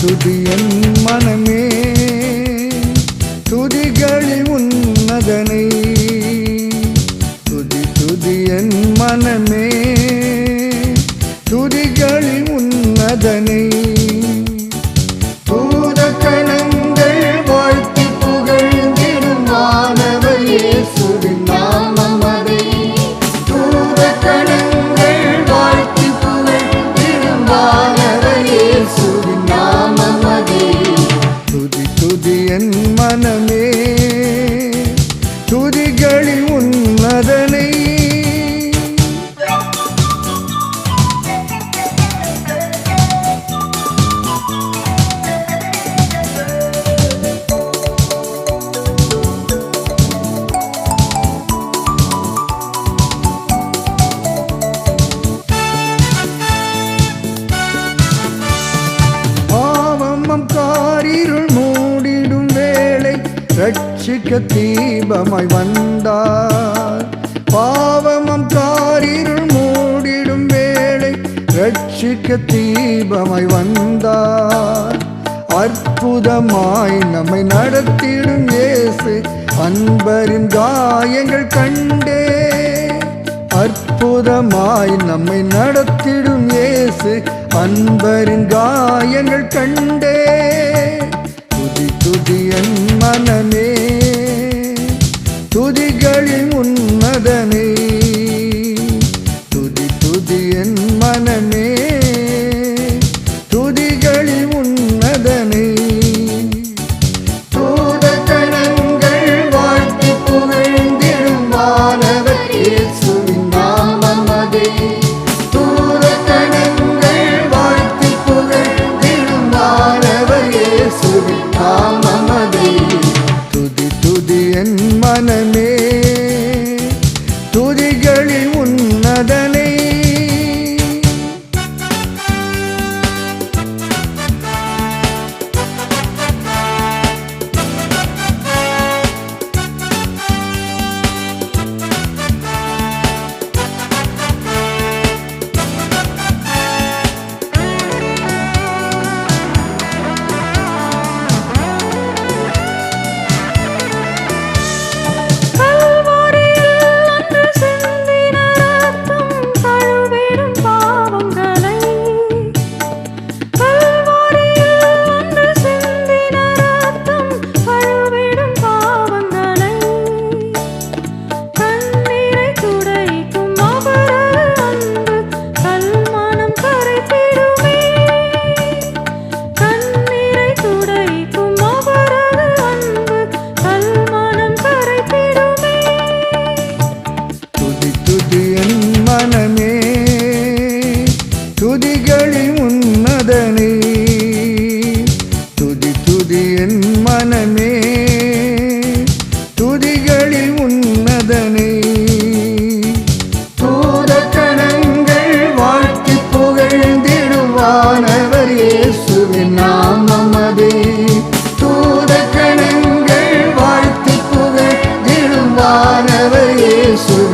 துதியன் மனமே. துதிகளி உன்னதனை. துதி துதியன் மனமே. en ரட்சிக்க தீபமாய் வந்தார். பாவமம் காரிருள் மூடிடும் வேளை ரட்சிக்க தீபமாய் வந்தார். அற்புதமாய் நம்மை நடத்திடும் இயேசு அன்பரின் காயங்கள் கண்டே. அற்புதமாய் நம்மை நடத்திடும் இயேசு அன்பரின் காயங்கள் கண்டே. துதி துதி என் மனமே. مدني.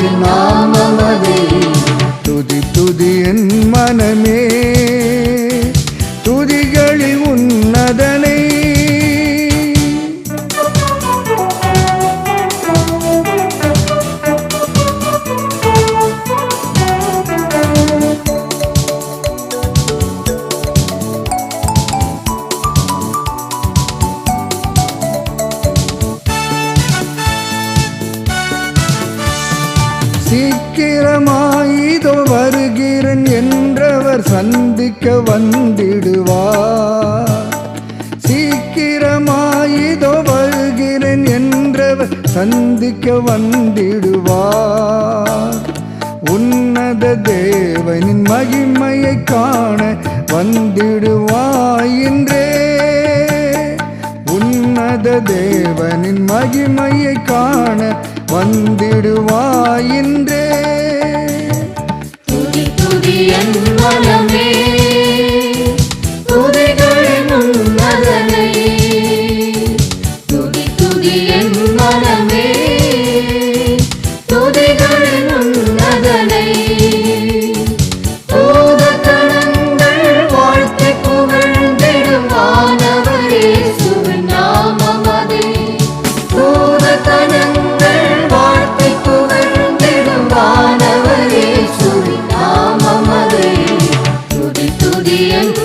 நாமமதே. துதி துதி என் மனமே. சீக்கிரமாயிதோ வருகிறேன் என்றவர் சந்திக்க வந்திடுவார் சீக்கிரமாயிதோ வருகிறேன் என்றவர் சந்திக்க வந்திடுவார் உன்னத தேவனின் மகிமையை காண வந்திடுவாயின்றே உன்னத தேவனின் மகிமையை காண வந்திடுவாயின்றே துதி துதி என் மனமே. Indian